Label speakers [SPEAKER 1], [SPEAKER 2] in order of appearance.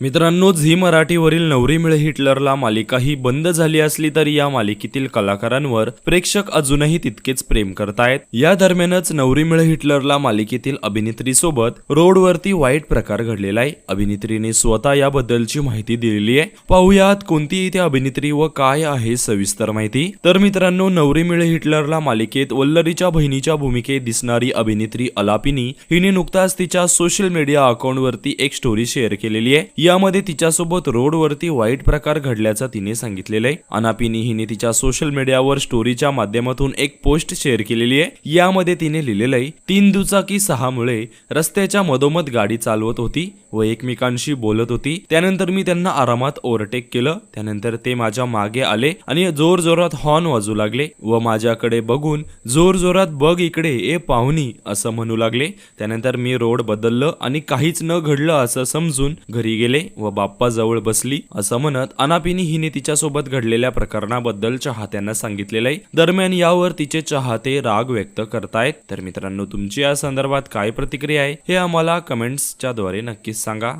[SPEAKER 1] मित्रांनो झी मराठीवरील नवरी मिळे हिटलरला मालिका ही बंद झाली असली तरी या मालिकेतील कलाकारांवर प्रेक्षक अजूनही तितकेच प्रेम करतायत. या दरम्यानच नवरी मिळे हिटलरला मालिकेतील अभिनेत्री सोबत रोडवरती वाईट प्रकार घडलेला आहे. अभिनेत्रीने स्वतः याबद्दलची माहिती दिलेली आहे. पाहुयात कोणती इथे अभिनेत्री व काय आहे सविस्तर माहिती. तर मित्रांनो नवरी मिळे हिटलरला मालिकेत वल्लरीच्या बहिणीच्या भूमिकेत दिसणारी अभिनेत्री अलापिनी हिने नुकताच तिच्या सोशल मीडिया अकाउंटवरती एक स्टोरी शेअर केलेली आहे. यामध्ये तिच्यासोबत रोडवरती वाईट प्रकार घडल्याचं तिने सांगितलेलं आहे. अनापिनी हिने तिच्या सोशल मीडियावर स्टोरीच्या माध्यमातून एक पोस्ट शेअर केलेली आहे. यामध्ये तिने लिहिलेलं आहे तीन दुचाकी सहा मुळे रस्त्याच्या मधोमध गाडी चालवत होती व एकमेकांशी बोलत होती. त्यानंतर मी त्यांना आरामात ओव्हरटेक केलं. त्यानंतर ते माझ्या मागे आले आणि जोर जोरात हॉर्न वाजू लागले व माझ्याकडे बघून जोर जोरात बघ इकडे ए पाहुणी असं म्हणू लागले. त्यानंतर मी रोड बदललं आणि काहीच न घडलं असं समजून घरी गेले. व बाप्पा जवळ बसली असं म्हणत अनापिनी हिने तिच्यासोबत घडलेल्या प्रकरणाबद्दल चाहत्यांना सांगितलेलं आहे. दरम्यान यावर तिचे चाहते राग व्यक्त करतायत. तर मित्रांनो तुमची या संदर्भात काय प्रतिक्रिया आहे हे आम्हाला कमेंट्सच्या द्वारे नक्कीच सांगा.